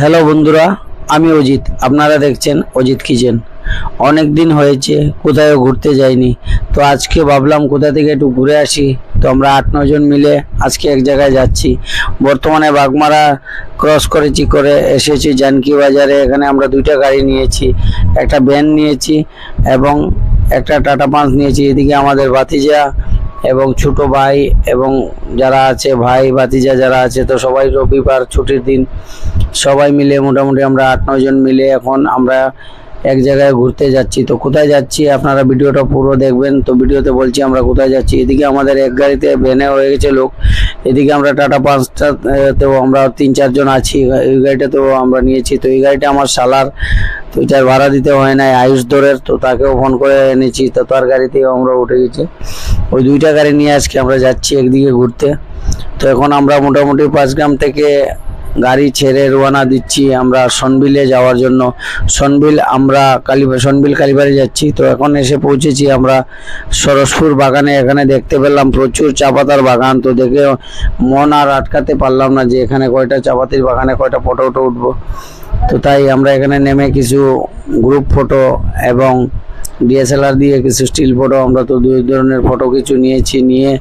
Hello বন্ধুরা, আমি অজিত। আপনারা দেখছেন অজিত কিচেন। অনেক দিন হয়েছে কোথাও ঘুরতে যাইনি। তো আজকে ভাবলাম কোথা থেকে একটু ঘুরে আসি। তো আমরা আট নজন মিলে আজকে এক জায়গায় যাচ্ছি। বর্তমানে বাগমারা ক্রস করেছি, করে এসেছি জানকি বাজারে। এখানে আমরা দুইটা গাড়ি নিয়েছি, একটা ভ্যান নিয়েছি এবং একটা টাটা পাঁচ নিয়েছি। এদিকে আমাদের ভাতিজা এবং ছোট ভাই এবং যারা আছে, ভাই ভাতিজা যারা আছে, তো সবাই রবিবার ছুটির দিন সবাই মিলে মোটামুটি আমরা আট নয় জন মিলে এখন আমরা এক জায়গায় ঘুরতে যাচ্ছি। তো কোথায় যাচ্ছি? আপনারা ভিডিওটা পুরো দেখবেন। তো ভিডিওতে বলছি আমরা কোথায় যাচ্ছি। এদিকে আমাদের এক গাড়িতে ভ্যানে হয়ে গেছে লোক। এদিকে আমরা টাটা পাঁচটাতেও আমরা তিন, চারজন আছি। এই গাড়িটাতেও আমরা নিয়েছি। তো এই গাড়িটা আমার সালার তো এটার ভাড়া দিতে হয় না আয়ুষ দরের। তো তাকেও ফোন করে এনেছি। তো তার গাড়িতেও আমরা উঠে গেছি। ওই দুইটা গাড়ি নিয়ে আজকে আমরা যাচ্ছি একদিকে ঘুরতে। তো এখন আমরা মোটামুটি পাঁচগ্রাম থেকে গাড়ি ছেড়ে রোয়ানা দিচ্ছি আমরা সনবিলে যাওয়ার জন্য। সনবিল, আমরা কালী সনবিল কালীবাড়ি যাচ্ছি। তো এখন এসে পৌঁছেছি আমরা সরসপুর বাগানে। এখানে দেখতে পেলাম প্রচুর চা পাতার বাগান। তো দেখে মন আর আটকাতে পারলাম না যে এখানে কয়টা চা পাতির বাগানে কয়টা ফটো উঠে উঠবো। তো তাই আমরা এখানে নেমে কিছু গ্রুপ ফটো এবং ডিএসএলআর দিয়ে কিছু স্টিল ফটো আমরা তো দুই ধরনের ফটো কিছু নিয়েছি, নিয়ে।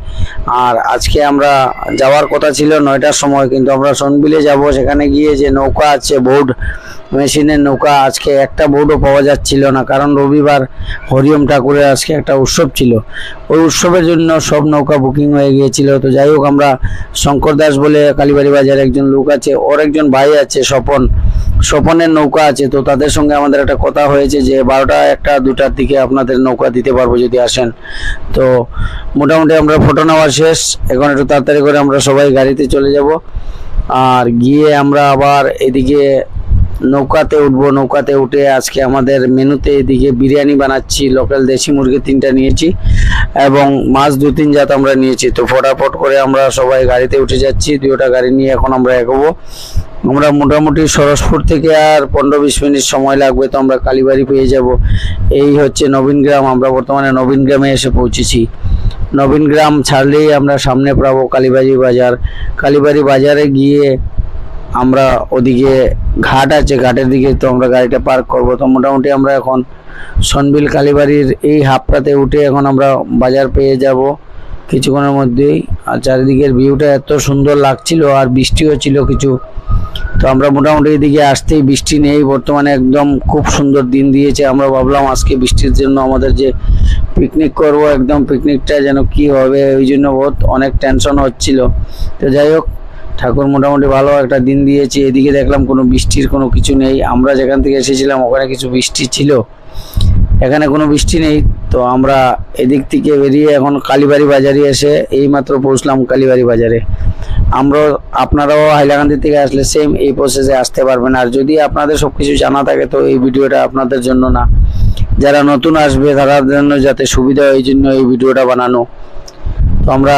আর আজকে আমরা যাওয়ার কথা ছিল নয়টার সময়, কিন্তু আমরা সনবিলে যাব, সেখানে গিয়ে যে নৌকা আছে বোর্ড মেশিনের নৌকা, আজকে একটা বোর্ডও পাওয়া যাচ্ছিল না, কারণ রবিবার হরিওম ঠাকুরের আজকে একটা উৎসব ছিল। ওই উৎসবের জন্য সব নৌকা বুকিং হয়ে গিয়েছিল। তো যাই হোক, আমরা শঙ্কর দাস বলে কালীবাড়ি বাজারে একজন লোক আছে, ওর একজন ভাই আছে, স্বপন। স্বপনের নৌকা আছে, তো তাদের সঙ্গে আমাদের একটা কথা হয়েছে যে বারোটা একটা দুটার দিকে আপনাদের নৌকা দিতে পারব যদি আসেন। তো মোটামুটি আমরা ফটো নেওয়া শেষ, এখন একটু তাড়াতাড়ি করে আমরা সবাই গাড়িতে চলে যাব। আর গিয়ে আমরা আবার এদিকে নৌকাতে উঠবো, নৌকাতে উঠে আজকে আমাদের মেনুতে এদিকে বিরিয়ানি বানাচ্ছি, লোকাল দেশি মুরগি তিনটা নিয়েছি এবং মাছ দু তিন জাত আমরা নিয়েছি। তো ফটাফট করে আমরা সবাই গাড়িতে উঠে যাচ্ছি দুটা গাড়ি নিয়ে এখন আমরা এগোবো। আমরা মোটামুটি সরসপুর থেকে আর পনেরো বিশ মিনিট সময় লাগবে, তো আমরা কালীবাড়ি পেয়ে যাব। এই হচ্ছে নবীনগ্রাম আমরা বর্তমানে নবীনগ্রামে এসে পৌঁছেছি। নবীনগ্রাম ছাড়লেই আমরা সামনে পাবো কালীবাড়ি বাজার। কালীবাড়ি বাজারে গিয়ে আমরা ওদিকে ঘাট আছে, ঘাটের দিকে তো আমরা গাড়িটা পার্ক করব। তো মোটামুটি আমরা এখন সনবিল কালীবাড়ির এই হাফটাতে উঠে এখন আমরা বাজার পেয়ে যাব। কিছুক্ষণের মধ্যেই আর চারিদিকের ভিউটা এত সুন্দর লাগছিল আর বৃষ্টিও ছিল কিছু। তো আমরা মোটামুটি এদিকে আসতেই বৃষ্টি নেই, বর্তমানে একদম খুব সুন্দর দিন দিয়েছে। আমরা ভাবলাম আজকে বৃষ্টির জন্য আমাদের যে পিকনিক করব, একদম পিকনিকটা যেন কি হবে, ওই জন্য বহুত অনেক টেনশন হচ্ছিল। তো যাই হোক, ঠাকুর মোটামুটি ভালো একটা দিন দিয়েছে। এদিকে দেখলাম কোনো বৃষ্টির কোনো কিছু নেই। আমরা যেখান থেকে এসেছিলাম, ওখানে কিছু বৃষ্টি ছিল। এখানে কোনো বৃষ্টি নেই, তো আমরা এদিক থেকে বেরিয়ে এখন কালীবাড়ি বাজারে এসে এইমাত্র পৌঁছলাম কালীবাড়ি বাজারে। আমরা আপনারাও হাইলাকান্দি থেকে আসলে সেম এই প্রসেসে আসতে পারবেন। আর যদি আপনাদের সব কিছু জানা থাকে, তো এই ভিডিওটা আপনাদের জন্য না। যারা নতুন আসবে, তাদের জন্য যাতে সুবিধা হয়, এই জন্য এই ভিডিওটা বানানো। তো আমরা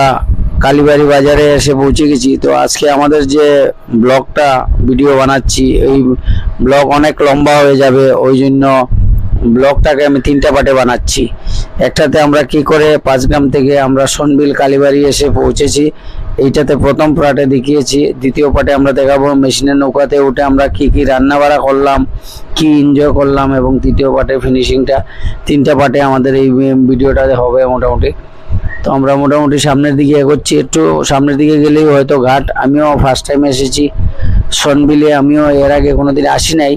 কালীবাড়ি বাজারে এসে পৌঁছে গেছি। তো আজকে আমাদের যে ব্লগটা, ভিডিও বানাচ্ছি, এই ব্লগ অনেক লম্বা হয়ে যাবে, ওই জন্য ব্লগটাকে আমি তিনটা পার্টে বানাচ্ছি। একটাতে আমরা কি করে পাঁচগ্রাম থেকে আমরা সনবিল কালীবাড়ি এসে পৌঁছেছি, এইটাতে প্রথম পার্টে দেখিয়েছি। দ্বিতীয় পার্টে আমরা দেখাবো মেশিনের নৌকাতে উঠে আমরা কি কি রান্না বাড়া করলাম, কি এনজয় করলাম এবং তৃতীয় পার্টে ফিনিশিংটা তিনটা পার্টে আমাদের এই ভিডিওটাতে হবে মোটামুটি। তো আমরা মোটামুটি সামনের দিকে এগোচ্ছি। একটু সামনের দিকে গেলেই হয়তো ঘাট। আমিও ফার্স্ট টাইম এসেছি। সনবিলে আমিও এর আগে কোনোদিন আসি নাই।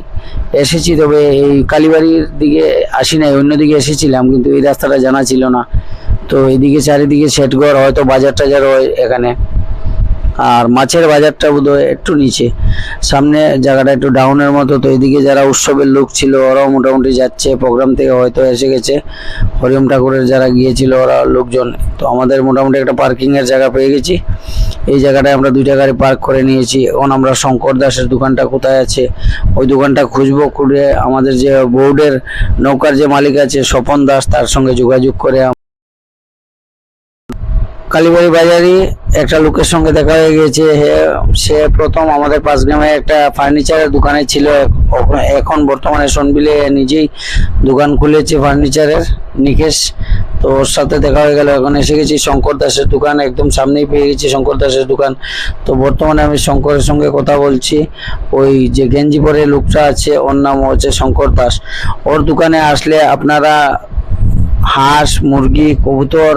এসেছি তবে এই কালীবাড়ির দিকে আসি নাই, অন্যদিকে এসেছিলাম কিন্তু এই রাস্তাটা জানা ছিল না। তো এদিকে চারিদিকে সেটঘর হয়তো বাজার টাজার হয় এখানে। আর মাছের বাজারটা বোধহয় একটু নিচে। সামনে জায়গাটা একটু ডাউনের মতো, তো এদিকে যারা উৎসবের লোক ছিল, ওরাও মোটামুটি যাচ্ছে। প্রোগ্রাম থেকে হয়তো এসে গেছে। হরিম ঠাকুরের যারা গিয়েছিল, ওরা লোকজন। তো আমাদের মোটামুটি একটা পার্কিংয়ের জায়গা পেয়ে গেছি। এই জায়গাটায় আমরা দুইটা গাড়ি পার্ক করে নিয়েছি। এখন আমরা শঙ্কর দাসের দোকানটা কোথায় আছে, ওই দোকানটা খুঁজবো। খুঁড়ে আমাদের যে বোর্ডের নৌকার যে মালিক আছে, স্বপন দাস, তার সঙ্গে যোগাযোগ করে কালীবাড়ি বাজারই একটা লোকের সঙ্গে দেখা হয়ে গিয়েছে সে প্রথম আমাদের পাঁচ গ্রামে একটা ফার্নিচারের দোকানে ছিল। এখন বর্তমানে সনবিলে নিজেই দোকান খুলেছে ফার্নিচারের, নিকেশ। তো ওর সাথে দেখা হয়ে গেল। এখন এসে গেছি শঙ্কর দাসের দোকান, একদম সামনেই পেয়ে গেছি শঙ্কর দাসের দোকান। তো বর্তমানে আমি শঙ্করের সঙ্গে কথা বলছি। ওই যে গেঞ্জি পরে লোকটা আছে, ওর নাম হচ্ছে শঙ্কর দাস। ওর দোকানে আসলে আপনারা হাঁস, মুরগি, কবুতর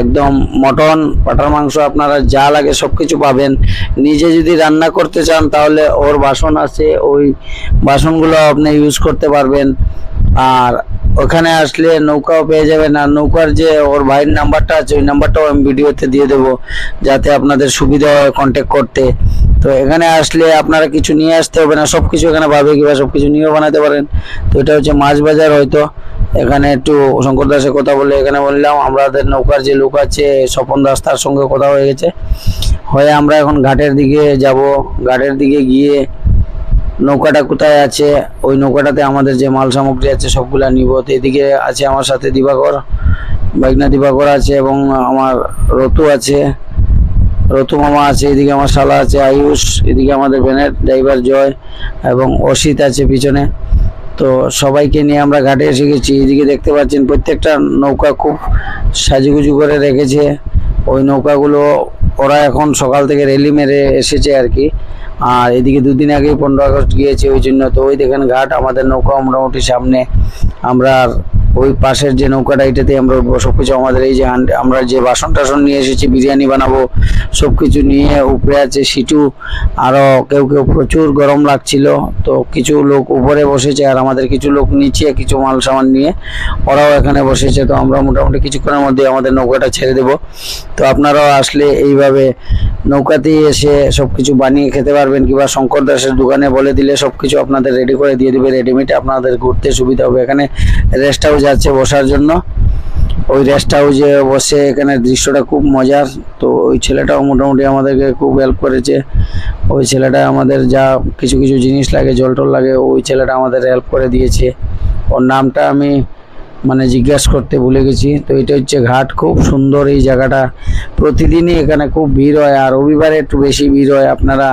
একদম মটন, পাটার মাংস আপনারা যা লাগে সব কিছু পাবেন। নিজে যদি রান্না করতে চান তাহলে ওর বাসন আছে, ওই বাসনগুলো আপনি ইউজ করতে পারবেন। আর ওখানে আসলে নৌকাও পেয়ে যাবেন। আর নৌকার যে ওর ভাইয়ের নাম্বারটা আছে, ওই নাম্বারটাও আমি ভিডিওতে দিয়ে দেবো, যাতে আপনাদের সুবিধা হয় কন্ট্যাক্ট করতে। তো এখানে আসলে আপনারা কিছু নিয়ে আসতে হবে না সব কিছু এখানে পাবে কিংবা সব কিছু নিয়েও বানাতে পারেন। তো এটা হচ্ছে মাছ বাজার হয়তো। এখানে একটু শঙ্কর দাসের কথা বলে এখানে বললাম, আমাদের নৌকার যে লোক আছে, স্বপন দাস তার সঙ্গে কথা হয়ে গেছে। হয়ে আমরা এখন ঘাটের দিকে যাব। ঘাটের দিকে গিয়ে নৌকাটা কোথায় আছে, ওই নৌকাটাতে আমাদের যে মাল সামগ্রী আছে সবগুলা নিব। তো এদিকে আছে আমার সাথে দিবাকর বাইকনা দিবাকর আছে এবং আমার রতু আছে। রতু মামা আছে, এদিকে আমার শালা আছে আয়ুষ, এদিকে আমাদের ভ্যানের ড্রাইভার জয় এবং অসিত আছে পিছনে। তো সবাইকে নিয়ে আমরা ঘাটে এসে গেছি। এদিকে দেখতে পাচ্ছেন প্রত্যেকটা নৌকা খুব সাজুগুজু করে রেখেছে। ওই নৌকাগুলো ওরা এখন সকাল থেকে রেলি মেরে এসেছে আর কি আর এদিকে দুদিন আগেই পনেরো আগস্ট গিয়েছে ওই জন্য। তো ওই দেখেন ঘাট, আমাদের নৌকা মোটামুটি সামনে। আমরা ওই পাশের যে নৌকাটা, এটাতে আমরা সবকিছু আমাদের এই যে আমরা যে বাসন টাসন নিয়ে এসেছি, বিরিয়ানি বানাবো, সবকিছু নিয়ে উপরে আছে সিটু। আরও কেউ কেউ প্রচুর গরম লাগছিল, তো কিছু লোক উপরে বসেছে আর আমাদের কিছু লোক নিচে কিছু মাল সামান নিয়ে ওরাও এখানে বসেছে। তো আমরা মোটামুটি কিছুক্ষণের মধ্যে আমাদের নৌকাটা ছেড়ে দেব। তো আপনারাও আসলে এইভাবে নৌকাতেই এসে সব কিছু বানিয়ে খেতে পারবেন কিংবা শঙ্কর দাসের দোকানে বলে দিলে সবকিছু আপনাদের রেডি করে দিয়ে দেবে। রেডিমেড আপনাদের ঘুরতে সুবিধা হবে। এখানে রেস্ট হাউস আছে বসার জন্য। ওই রেস্ট হাউসে বসে এখানে দৃশ্যটা খুব মজার। তো ওই ছেলেটাও মোটামুটি আমাদেরকে খুব হেল্প করেছে। ওই ছেলেটা আমাদের যা কিছু কিছু জিনিস লাগে, জল টল লাগে, ওই ছেলেটা আমাদের হেল্প করে দিয়েছে। ওর নামটা আমি মানে জিজ্ঞাসা করতে ভুলে গেছি। তো এটা হচ্ছে ঘাট। খুব সুন্দর এই জায়গাটা। প্রতিদিনই এখানে খুব ভিড় হয়। আর রবিবারে একটু বেশি ভিড় হয়। আপনারা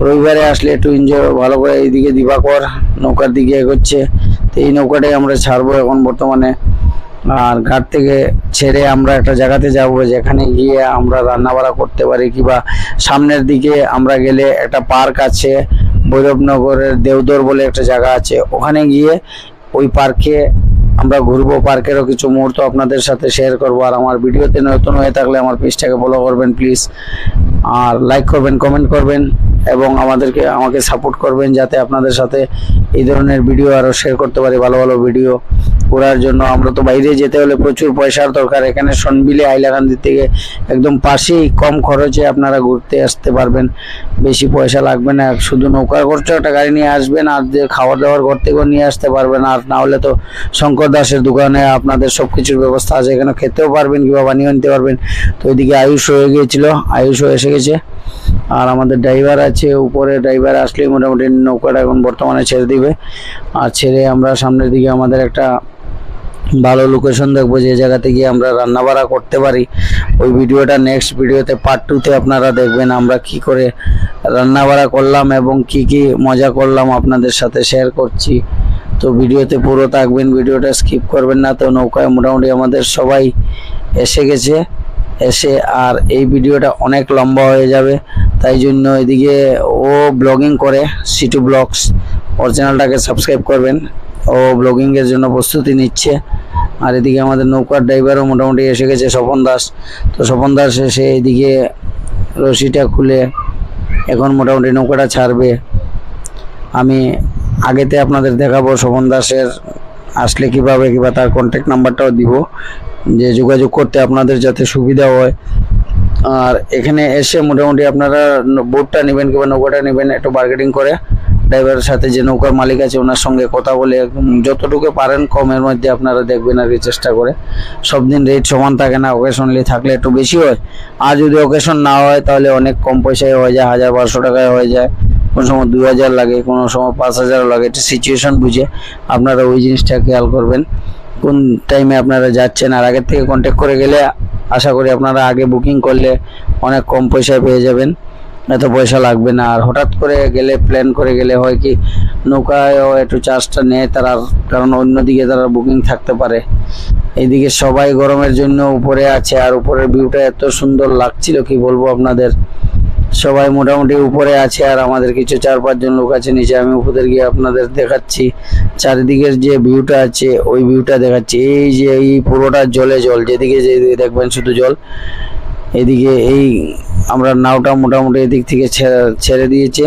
রবিবারে আসলে একটু এনজয় ভালো করে এইদিকে দিবাকর নৌকার দিকে এগোচ্ছে। তো এই নৌকাটাই আমরা ছাড়বো এখন বর্তমানে। আর ঘাট থেকে ছেড়ে আমরা একটা জায়গাতে যাব, যেখানে গিয়ে আমরা রান্না বাড়া করতে পারি কিংবা সামনের দিকে আমরা গেলে একটা পার্ক আছে, ভৈরবনগরের দেওদর বলে একটা জায়গা আছে। ওখানে গিয়ে ওই পার্কে আমরা ঘুরবো, পার্কেরও কিছু মুহূর্ত আপনাদের সাথে শেয়ার করব। আর আমার ভিডিওতে নতুন হয়ে থাকলে আমার পেজটাকে ফলো করবেন প্লিজ আর লাইক করবেন কমেন্ট করবেন এবং আমাদেরকে, আমাকে সাপোর্ট করবেন যাতে আপনাদের সাথে এই ধরনের ভিডিও আরও শেয়ার করতে পারি, ভালো ভালো ভিডিও ঘোরার জন্য। আমরা তো বাইরে যেতে হলে প্রচুর পয়সার দরকার। এখানে সনবিলে হাইলাকান্দি থেকে একদম পাশেই কম খরচে আপনারা ঘুরতে আসতে পারবেন। বেশি পয়সা লাগবে না। শুধু নৌকা করতে একটা গাড়ি নিয়ে আসবেন আর খাবার দাবার ঘর থেকেও নিয়ে আসতে পারবেন। আর না হলে তো শঙ্কর দাসের দোকানে আপনাদের সব কিছুর ব্যবস্থা আছে। এখানে খেতেও পারবেন কিংবা বানিয়ে নিতে পারবেন। তো ওইদিকে আয়ুষ হয়ে গিয়েছিল। আয়ুষও এসে গেছে। আর আমাদের ড্রাইভার আছে। উপরে ড্রাইভার আসলেই মোটামুটি নৌকাটা এখন বর্তমানে ছেড়ে দিবে। আর ছেড়ে আমরা সামনের দিকে আমাদের একটা ভালো লোকেশন দেখব, যে জায়গাতে গিয়ে আমরা রান্না বাড়া করতে পারি। ওই ভিডিওটা নেক্সট ভিডিওতে পার্ট টুতে আপনারা দেখবেন আমরা কি করে রান্না বাড়া করলাম এবং কি কি মজা করলাম আপনাদের সাথে শেয়ার করছি। তো ভিডিওতে পুরো থাকবেন, ভিডিওটা স্কিপ করবেন না, তো নৌকায় মোটামুটি আমাদের সবাই এসে গেছে। এসে আর এই ভিডিওটা অনেক লম্বা হয়ে যাবে, তাই জন্য এদিকে ও ব্লগিং করে সিটু ব্লগস ওর চ্যানেলটাকে সাবস্ক্রাইব করবেন। ও ব্লগিংয়ের জন্য প্রস্তুতি নিচ্ছে। আর এদিকে আমাদের নৌকার ড্রাইভারও মোটামুটি এসে গেছে, স্বপন দাস। তো স্বপন দাস এসে এদিকে রশিটা খুলে এখন মোটামুটি নৌকাটা ছাড়বে। আমি আগেতে আপনাদের দেখাবো স্বপন দাসের আসলে কীভাবে কিংবা তার কন্ট্যাক্ট নাম্বারটাও দিব, যে যোগাযোগ করতে আপনাদের যাতে সুবিধা হয়। আর এখানে এসে মোটামুটি আপনারা বোটটা নেবেন কিংবা নৌকাটা নেবেন, একটু বার্গেটিং করে। ড্রাইভারের সাথে যে নৌকার মালিক আছে, ওনার সঙ্গে কথা বলে যতটুকু পারেন কমের মধ্যে আপনারা দেখবেন আর কি চেষ্টা করে। সব দিন রেট সমান থাকে না ওকেশনলি থাকলে একটু বেশি হয়। আর যদি অকেশন না হয়, তাহলে অনেক কম পয়সায় হয়ে যায়, হাজার বারোশো টাকায় হয়ে যায়। কোনো সময় দুই হাজার লাগে, কোনো সময় পাঁচ হাজারও লাগে। এটা সিচুয়েশন বুঝে আপনারা ওই জিনিসটা খেয়াল করবেন। কোন টাইমে আপনারা যাচ্ছেন, আর আগের থেকে কন্ট্যাক্ট করে গেলে আশা করি আপনারা আগে বুকিং করলে অনেক কম পয়সায় পেয়ে যাবেন। এত পয়সা লাগবে না। আর হঠাৎ করে গেলে প্ল্যান করে গেলে হয় কি নৌকায়ও একটু চার্জটা নেয় তারা কারণ অন্যদিকে তারা বুকিং থাকতে পারে। এইদিকে সবাই গরমের জন্য উপরে আছে, আর উপরের ভিউটা এত সুন্দর লাগছিল, কি বলব আপনাদের? সবাই মোটামুটি উপরে আছে, আর আমাদের কিছু চার পাঁচজন লোক আছে নিচে, আমি উপরে গিয়ে আপনাদের দেখাচ্ছি। চারিদিকের যে ভিউটা আছে, ওই ভিউটা দেখাচ্ছি। এই যে এই পুরোটা জলে জল, যেদিকে যেদিকে দেখবেন শুধু জল, এদিকে এই আমরা নাওটা মোটামুটি এদিক থেকে ছেড়ে দিয়েছে।